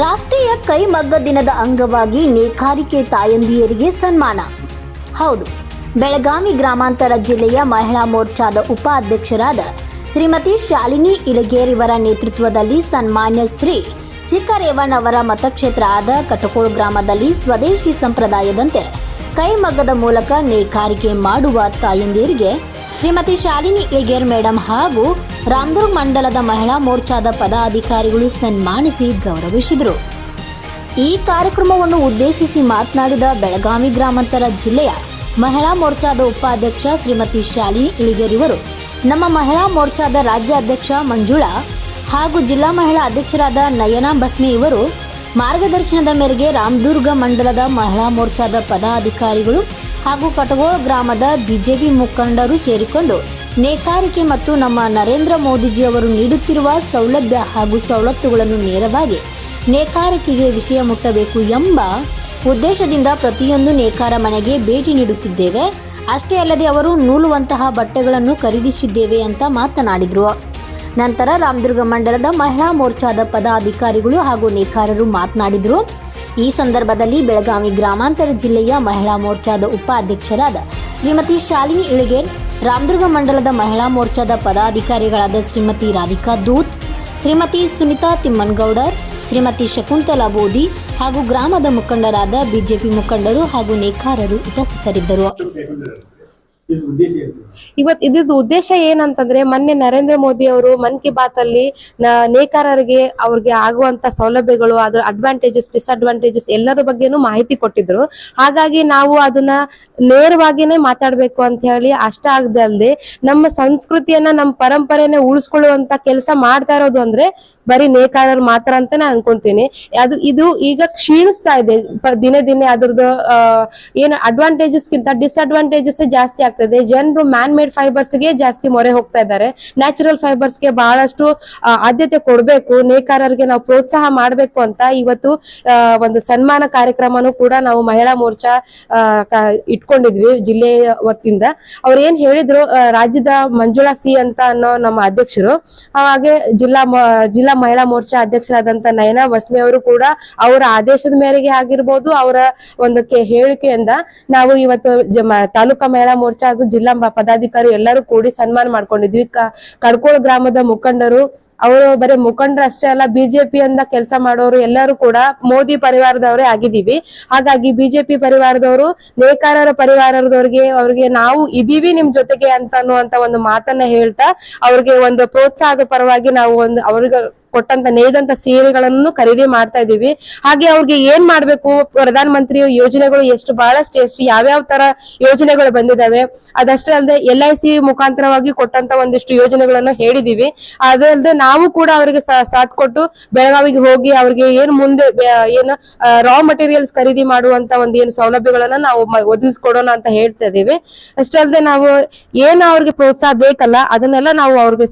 ರಾಷ್ಟ್ರೀಯ ಕೈಮಗ್ಗ ದಿನದ ಅಂಗವಾಗಿ ನೇಕಾರಿಕೆ ತಾಯಂದಿಯರಿಗೆ ಸನ್ಮಾನ. ಹೌದು, ಬೆಳಗಾವಿ ಗ್ರಾಮಾಂತರ ಜಿಲ್ಲೆಯ ಮಹಿಳಾ ಮೋರ್ಚಾದ ಉಪಾಧ್ಯಕ್ಷರಾದ ಶ್ರೀಮತಿ ಶಾಲಿನಿ ಇಲಗೇರಿವರ ನೇತೃತ್ವದಲ್ಲಿ ಸನ್ಮಾನ್ಯ ಶ್ರೀ ಚಿಕ್ಕರೇವಣ್ಣವರ ಮತಕ್ಷೇತ್ರ ಆದ ಕಟಕೋಳ್ ಗ್ರಾಮದಲ್ಲಿ ಸ್ವದೇಶಿ ಸಂಪ್ರದಾಯದಂತೆ ಕೈಮಗ್ಗದ ಮೂಲಕ ನೇಕಾರಿಕೆ ಮಾಡುವ ತಾಯಂದಿಯರಿಗೆ ಶ್ರೀಮತಿ ಶಾಲಿನಿ ಎಗೇರ್ ಮೇಡಂ ಹಾಗೂ ರಾಮದುರ್ಗ್ ಮಂಡಲದ ಮಹಿಳಾ ಮೋರ್ಚಾದ ಪದಾಧಿಕಾರಿಗಳು ಸನ್ಮಾನಿಸಿ ಗೌರವಿಸಿದರು. ಈ ಕಾರ್ಯಕ್ರಮವನ್ನು ಉದ್ದೇಶಿಸಿ ಮಾತನಾಡಿದ ಬೆಳಗಾವಿ ಗ್ರಾಮಾಂತರ ಜಿಲ್ಲೆಯ ಮಹಿಳಾ ಮೋರ್ಚಾದ ಉಪಾಧ್ಯಕ್ಷ ಶ್ರೀಮತಿ ಶಾಲಿನಿ ಇಳಿಗೇರ್ ಇವರು ನಮ್ಮ ಮಹಿಳಾ ಮೋರ್ಚಾದ ರಾಜ್ಯ ಅಧ್ಯಕ್ಷ ಮಂಜುಳಾ ಹಾಗೂ ಜಿಲ್ಲಾ ಮಹಿಳಾ ಅಧ್ಯಕ್ಷರಾದ ನಯನಾ ಬಸ್ಮಿ ಇವರು ಮಾರ್ಗದರ್ಶನದ ಮೇರೆಗೆ ರಾಮದುರ್ಗ ಮಂಡಲದ ಮಹಿಳಾ ಮೋರ್ಚಾದ ಪದಾಧಿಕಾರಿಗಳು ಹಾಗೂ ಕಟಗೋಳ ಗ್ರಾಮದ ಬಿಜೆಪಿ ಮುಖಂಡರು ಸೇರಿಕೊಂಡು ನೇಕಾರಿಕೆ ಮತ್ತು ನಮ್ಮ ನರೇಂದ್ರ ಮೋದಿಜಿ ಅವರು ನೀಡುತ್ತಿರುವ ಸೌಲಭ್ಯ ಹಾಗೂ ಸವಲತ್ತುಗಳನ್ನು ನೇರವಾಗಿ ನೇಕಾರಿಕೆಗೆ ವಿಷಯ ಮುಟ್ಟಬೇಕು ಎಂಬ ಉದ್ದೇಶದಿಂದ ಪ್ರತಿಯೊಂದು ನೇಕಾರ ಮನೆಗೆ ಭೇಟಿ ನೀಡುತ್ತಿದ್ದೇವೆ. ಅಷ್ಟೇ ಅಲ್ಲದೆ ಅವರು ನೂಲುವಂತಹ ಬಟ್ಟೆಗಳನ್ನು ಖರೀದಿಸಿದ್ದೇವೆ ಅಂತ ಮಾತನಾಡಿದರು. ನಂತರ ರಾಮದುರ್ಗ ಮಂಡಲದ ಮಹಿಳಾ ಮೋರ್ಚಾದ ಪದಾಧಿಕಾರಿಗಳು ಹಾಗೂ ನೇಕಾರರು ಮಾತನಾಡಿದರು. ಈ ಸಂದರ್ಭದಲ್ಲಿ ಬೆಳಗಾವಿ ಗ್ರಾಮಾಂತರ ಜಿಲ್ಲೆಯ ಮಹಿಳಾ ಮೋರ್ಚಾದ ಉಪಾಧ್ಯಕ್ಷರಾದ ಶ್ರೀಮತಿ ಶಾಲಿನಿ ಇಳಿಗೇರ್ ರಾಮದುರ್ಗ ಮಂಡಲದ ಮಹಿಳಾ ಮೋರ್ಚಾದ ಪದಾಧಿಕಾರಿಗಳಾದ ಶ್ರೀಮತಿ ರಾಧಿಕಾ ದೂತ್, ಶ್ರೀಮತಿ ಸುನಿತಾ ತಿಮ್ಮನ್ಗೌಡರ್, ಶ್ರೀಮತಿ ಶಕುಂತಲಾ ಬೋದಿ ಹಾಗೂ ಗ್ರಾಮದ ಮುಖಂಡರಾದ ಬಿಜೆಪಿ ಮುಖಂಡರು ಹಾಗೂ ನೇಕಾರರು ಉಪಸ್ಥಿತರಿದ್ದರು. ಇವತ್ ಇದ್ರದ್ದು ಉದ್ದೇಶ ಏನಂತಂದ್ರೆ, ಮೊನ್ನೆ ನರೇಂದ್ರ ಮೋದಿ ಅವರು ಮನ್ ಕಿ ಬಾತ್ ಅಲ್ಲಿ ನೇಕಾರರಿಗೆ ಅವ್ರಿಗೆ ಆಗುವಂತ ಸೌಲಭ್ಯಗಳು, ಅದ್ರ ಅಡ್ವಾಂಟೇಜಸ್ ಡಿಸ್ಅಡ್ವಾಂಟೇಜಸ್ ಎಲ್ಲರ ಬಗ್ಗೆನು ಮಾಹಿತಿ ಕೊಟ್ಟಿದ್ರು. ಹಾಗಾಗಿ ನಾವು ಅದನ್ನ ನೇರವಾಗಿನೇ ಮಾತಾಡ್ಬೇಕು ಅಂತ ಹೇಳಿ ಅಷ್ಟ ಆಗದಲ್ದೆ ನಮ್ಮ ಸಂಸ್ಕೃತಿಯನ್ನ, ನಮ್ಮ ಪರಂಪರೆಯನ್ನ ಉಳಿಸ್ಕೊಳ್ಳುವಂತ ಕೆಲಸ ಮಾಡ್ತಾ ಇರೋದು ಅಂದ್ರೆ ಬರೀ ನೇಕಾರರು ಮಾತ್ರ ಅಂತ ನಾನು ಅನ್ಕೊಂತೀನಿ. ಅದು ಇದು ಈಗ ಕ್ಷೀಣಿಸ್ತಾ ಇದೆ. ದಿನ ದಿನೇ ಅದ್ರದ್ದು ಏನು ಅಡ್ವಾಂಟೇಜಸ್ ಗಿಂತ ಡಿಸ್ಅಡ್ವಾಂಟೇಜಸ್ ಜಾಸ್ತಿ ಆಗ್ತದೆ ಜನರು ಮ್ಯಾನ್ ಮೇಡ್ ಫೈಬರ್ಸ್ಗೆ ಜಾಸ್ತಿ ಮೊರೆ ಹೋಗ್ತಾ ಇದ್ದಾರೆ. ನ್ಯಾಚುರಲ್ ಫೈಬರ್ಸ್ಗೆ ಬಹಳಷ್ಟು ಆದ್ಯತೆ ಕೊಡಬೇಕು. ನೇಕಾರರಿಗೆ ನಾವು ಪ್ರೋತ್ಸಾಹ ಮಾಡಬೇಕು ಅಂತ ಇವತ್ತು ಒಂದು ಸನ್ಮಾನ ಕಾರ್ಯಕ್ರಮನು ಕೂಡ ನಾವು ಮಹಿಳಾ ಮೋರ್ಚಾ ಇಟ್ಕೊಂಡಿದ್ವಿ ಜಿಲ್ಲೆಯ ವತಿಯಿಂದ. ಅವ್ರು ಏನ್ ಹೇಳಿದ್ರು ರಾಜ್ಯದ ಮಂಜುಳಾ ಸಿ ಅಂತ ಅನ್ನೋ ನಮ್ಮ ಅಧ್ಯಕ್ಷರು. ಹಾಗೆ ಜಿಲ್ಲಾ ಜಿಲ್ಲಾ ಮಹಿಳಾ ಮೋರ್ಚಾ ಅಧ್ಯಕ್ಷರಾದಂತ ನಯನಾ ಬಸ್ಮಿ ಅವರು ಕೂಡ ಅವರ ಆದೇಶದ ಮೇರೆಗೆ ಆಗಿರ್ಬೋದು, ಅವರ ಒಂದು ಕೆ- ಹೇಳಿಕೆಯಿಂದ ನಾವು ಇವತ್ತು ತಾಲೂಕಾ ಮಹಿಳಾ ಮೋರ್ಚಾ ಹಾಗೂ ಜಿಲ್ಲಾ ಪದಾಧಿಕಾರಿ ಎಲ್ಲರೂ ಕೂಡಿ ಸನ್ಮಾನ ಮಾಡ್ಕೊಂಡಿದ್ವಿ. ಕಡ್ಕೋಳ ಗ್ರಾಮದ ಮುಖಂಡರು, ಅವರು ಬರೀ ಮುಖಂಡರು ಅಷ್ಟೇ ಅಲ್ಲ ಬಿಜೆಪಿ ಅಂದ ಕೆಲಸ ಮಾಡೋರು ಎಲ್ಲರೂ ಕೂಡ ಮೋದಿ ಪರಿವಾರದವರೇ ಆಗಿದ್ದೀವಿ. ಹಾಗಾಗಿ ಬಿಜೆಪಿ ಪರಿವಾರದವರು, ನೇಕಾರರ ಪರಿವಾರದವ್ರಿಗೆ, ಅವ್ರಿಗೆ ನಾವು ಇದೀವಿ ನಿಮ್ ಜೊತೆಗೆ ಅಂತ ಅನ್ನುವಂತ ಒಂದು ಮಾತನ್ನ ಹೇಳ್ತಾ, ಅವ್ರಿಗೆ ಒಂದು ಪ್ರೋತ್ಸಾಹದ ಪರವಾಗಿ ನಾವು ಒಂದು, ಅವ್ರಿಗೆ ಕೊಟ್ಟಂತ ನೇಯ್ದಂತ ಸೀರೆಗಳನ್ನು ಖರೀದಿ ಮಾಡ್ತಾ ಇದೀವಿ ಹಾಗೆ ಅವ್ರಿಗೆ ಏನ್ ಮಾಡ್ಬೇಕು? ಪ್ರಧಾನ ಮಂತ್ರಿ ಯೋಜನೆಗಳು ಎಷ್ಟು? ಬಹಳಷ್ಟು ಎಷ್ಟು? ಯಾವ್ಯಾವ ತರ ಯೋಜನೆಗಳು ಬಂದಿದಾವೆ? ಅದಷ್ಟೇ ಅಲ್ಲದೆ ಎಲ್ ಐ ಸಿ ಮುಖಾಂತರವಾಗಿ ಕೊಟ್ಟಂತ ಒಂದಿಷ್ಟು ಯೋಜನೆಗಳನ್ನು ಹೇಳಿದೀವಿ. ಅದಲ್ಲದೆ ನಾವು ಕೂಡ ಅವರಿಗೆ ಸಾಥ್ ಕೊಟ್ಟು ಬೆಳಗಾವಿಗೆ ಹೋಗಿ ಅವ್ರಿಗೆ ಏನ್ ಮುಂದೆ ಏನ್ ರಾ ಮಟೀರಿಯಲ್ಸ್ ಖರೀದಿ ಮಾಡುವಂತ ಒಂದ್ ಏನ್ ಸೌಲಭ್ಯಗಳನ್ನ ನಾವು ಒದಗಿಸ್ಕೊಡೋಣ ಅಂತ ಹೇಳ್ತಾ ಇದೀವಿ ಅಷ್ಟೇ ಅಲ್ಲದೆ ನಾವು ಏನು ಅವ್ರಿಗೆ ಪ್ರೋತ್ಸಾಹ ಬೇಕಲ್ಲ, ಅದನ್ನೆಲ್ಲ ನಾವು ಅವ್ರಿಗೆ